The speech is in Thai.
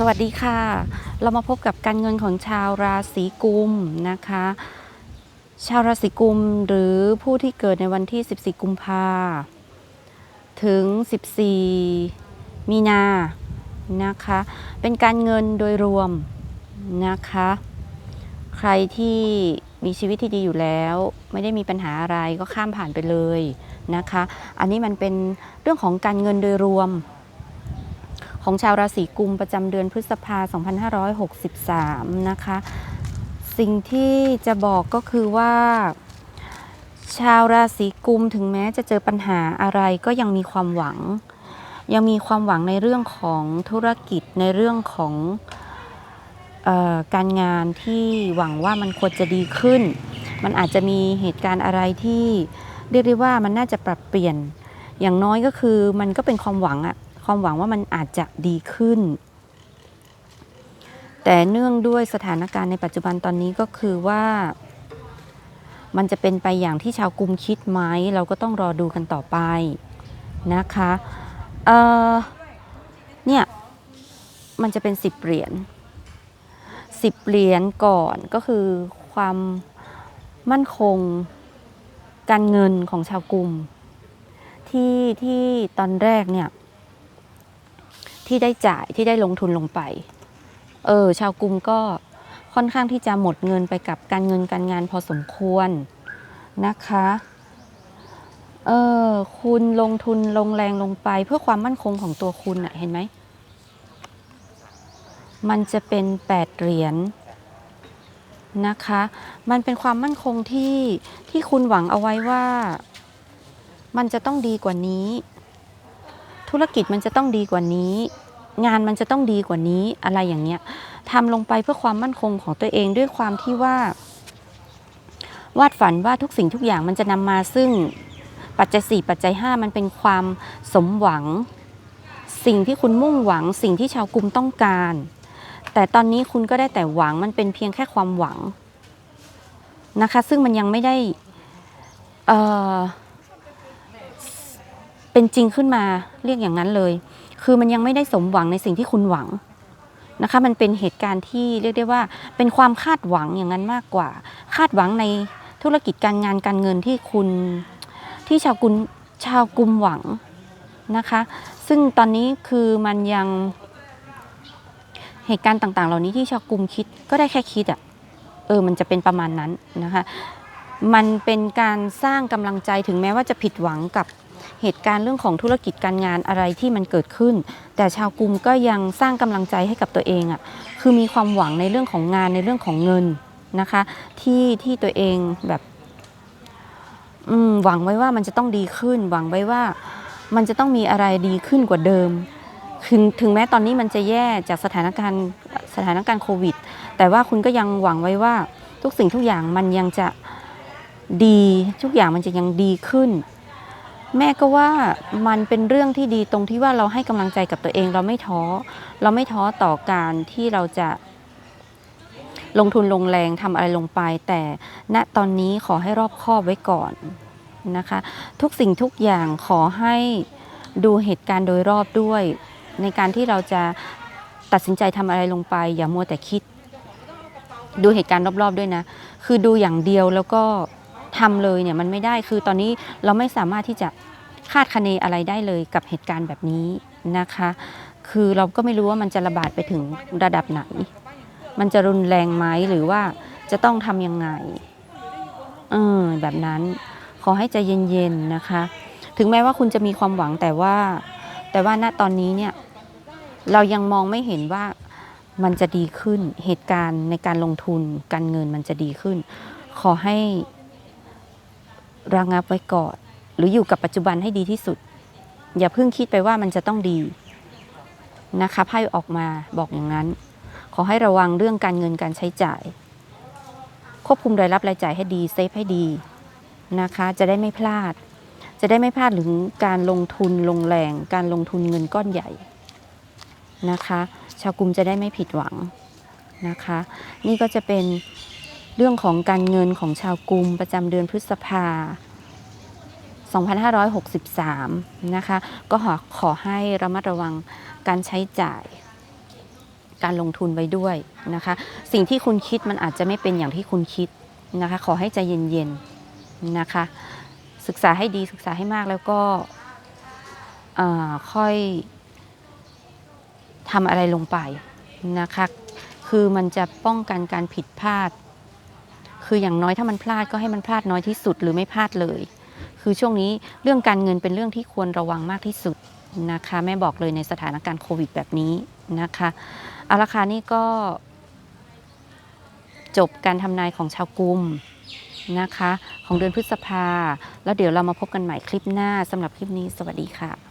สวัสดีค่ะ เรามาพบกับการเงินของชาวราศีกุมนะคะ ชาวราศีกุมหรือผู้ที่เกิดในวันที่ 14 กุมภาถึง 14 มีนานะคะ เป็นการเงินโดยรวมนะคะ ใครที่มีชีวิตที่ดีอยู่แล้ว ไม่ได้มีปัญหาอะไรก็ข้ามผ่านไปเลยนะคะ อันนี้มันเป็นเรื่องของการเงินโดยรวม ของชาวราศีกุมประจำเดือนพฤษภา 2563 นะคะ สิ่งที่จะบอกก็คือว่า ชาวราศีกุมถึงแม้จะเจอปัญหาอะไรก็ยังมีความหวัง ยังมีความหวังในเรื่องของธุรกิจในเรื่องของออการงานที่หวังว่ามันควรจะดีขึ้น มันอาจจะมีเหตุการณ์อะไรที่เรียกได้ว่ามันน่าจะปรับเปลี่ยนอย่างน้อยก็คือมันก็เป็นความหวังอะ ความหวังว่ามันอาจจะดีขึ้น แต่เนื่องด้วยสถานการณ์ในปัจจุบันตอนนี้ก็คือว่า มันจะเป็นไปอย่างที่ชาวกรุมคิดไหมเราก็ต้องรอดูกันต่อไปนะคะเออเนี่ย มันจะเป็นสิบเหรียญสิบเหรียญก่อนก็คือความมั่นคงการเงินของชาวกรุมที่ที่ตอนแรกเนี่ย ที่ได้จ่ายที่ได้ลงทุนลงไป เออ ชาวกรุมก็ค่อนข้างที่จะหมดเงินไปกับการเงินการงานพอสมควรนะคะ เออ คุณลงทุนลงแรงลงไปเพื่อความมั่นคงของตัวคุณอะเห็นไหม มันจะเป็นแปดเหรียญนะคะ มันเป็นความมั่นคงที่ที่คุณหวังเอาไว้ว่า มันจะต้องดีกว่านี้ ธุรกิจมันจะต้องดีกว่านี้ งานมันจะต้องดีกว่านี้อะไรอย่างเงี้ยทำลงไปเพื่อความมั่นคงของตัวเองด้วยความที่ว่า วาดฝันว่าทุกสิ่งทุกอย่างมันจะนำมาซึ่งปัจจัยสี่ปัจจัยห้ามันเป็นความสมหวัง สิ่งที่คุณมุ่งหวัง สิ่งที่ชาวกรุมต้องการ แต่ตอนนี้คุณก็ได้แต่หวังมันเป็นเพียงแค่ความหวังนะคะ ซึ่งมันยังไม่ได้เอ่อ เป็นจริงขึ้นมาเรียกอย่างนั้นเลย คือมันยังไม่ได้สมหวังในสิ่งที่คุณหวังนะคะ มันเป็นเหตุการณ์ที่เรียกได้ว่าเป็นความคาดหวังอย่างนั้นมากกว่า คาดหวังในธุรกิจการงานการเงินที่คุณที่ชาวกุลชาวกลุ่มหวังนะคะ ซึ่งตอนนี้คือมันยังเหตุการณ์ต่าง ๆ เหล่านี้ที่ชาวกลุ่มคิดก็ได้แค่คิดอะ่ะเออมันจะเป็นประมาณนั้นนะคะ มันเป็นการสร้างกำลังใจถึงแม้ว่าจะผิดหวังกับ เหตุการณ์เรื่องของธุรกิจการงานอะไรที่มันเกิดขึ้น แต่ชาวกรุมก็ยังสร้างกำลังใจให้กับตัวเองอะ่ะคือมีความหวังในเรื่องของงานในเรื่องของเงินนะคะที่ที่ตัวเองแบบอืมหวังไว้ว่ามันจะต้องดีขึ้น หวังไว้ว่ามันจะต้องมีอะไรดีขึ้นกว่าเดิมถึงถึงแม้ตอนนี้มันจะแย่จากสถานการณ์สถานการณ์โควิด แต่ว่าคุณก็ยังหวังไว้ว่าทุกสิ่งทุกอย่างมันยังจะดีทุกอย่างมันจะยังดีขึ้น แม่ก็ว่ามันเป็นเรื่องที่ดีตรงที่ว่าเราให้กำลังใจกับตัวเองเราไม่ท้อ เราไม่ท้อต่อการที่เราจะ ลงทุนลงแรงทำอะไรลงไป แต่ณตอนนี้ขอให้รอบคอบไว้ก่อนนะคะ ทุกสิ่งทุกอย่างขอให้ดูเหตุการณ์โดยรอบด้วย ในการที่เราจะตัดสินใจทำอะไรลงไป อย่ามัวแต่คิด ดูเหตุการณ์รอบๆด้วยนะ คือดูอย่างเดียวแล้วก็ ทำเลยเนี่ยมันไม่ได้คือตอนนี้เราไม่สามารถที่จะคาดคะเนอะไรได้เลยกับเหตุการณ์แบบนี้นะคะ คือเราก็ไม่รู้ว่ามันจะระบาดไปถึงระดับไหน มันจะรุนแรงไหมหรือว่าจะต้องทำยังไงเออแบบนั้นขอให้ใจเย็นๆนะคะ ถึงแม้ว่าคุณจะมีความหวังแต่ว่า แต่ว่าณตอนนี้เนี่ยเรายังมองไม่เห็นว่ามันจะดีขึ้นเหตุการณ์ในการลงทุนการเงินมันจะดีขึ้น ขอให้ ระงับไว้ก่อน หรืออยู่กับปัจจุบันให้ดีที่สุด อย่าเพิ่งคิดไปว่ามันจะต้องดีนะคะไพ่ออกมาบอกอย่างนั้น ขอให้ระวังเรื่องการเงินการใช้จ่าย ควบคุมรายรับรายจ่ายให้ดีเซฟให้ดีนะคะ จะได้ไม่พลาด จะได้ไม่พลาดถึงการลงทุนลงแรง การลงทุนเงินก้อนใหญ่นะคะ ชาวกลุ่มจะได้ไม่ผิดหวังนะคะ นี่ก็จะเป็น เรื่องของการเงินของชาวกลุ่มประจำเดือนพฤษภา 2563 นะคะ ก็ขอขอให้ระมัดระวังการใช้จ่ายการลงทุนไว้ด้วยนะคะ สิ่งที่คุณคิดมันอาจจะไม่เป็นอย่างที่คุณคิดนะคะ ขอให้ใจเย็นๆนะคะ ศึกษาให้ดีศึกษาให้มากแล้วก็ค่อยทำอะไรลงไปนะคะ คือมันจะป้องกันการผิดพลาด คืออย่างน้อยถ้ามันพลาดก็ให้มันพลาดน้อยที่สุดหรือไม่พลาดเลย คือช่วงนี้เรื่องการเงินเป็นเรื่องที่ควรระวังมากที่สุดนะคะแม่บอกเลยในสถานการณ์โควิดแบบนี้นะคะเอาละค่ะนี่ก็ จบการทำนายของชาวกุมนะคะ ของเดือนพฤษภา แล้วเดี๋ยวเรามาพบกันใหม่คลิปหน้าสำหรับคลิปนี้สวัสดีค่ะ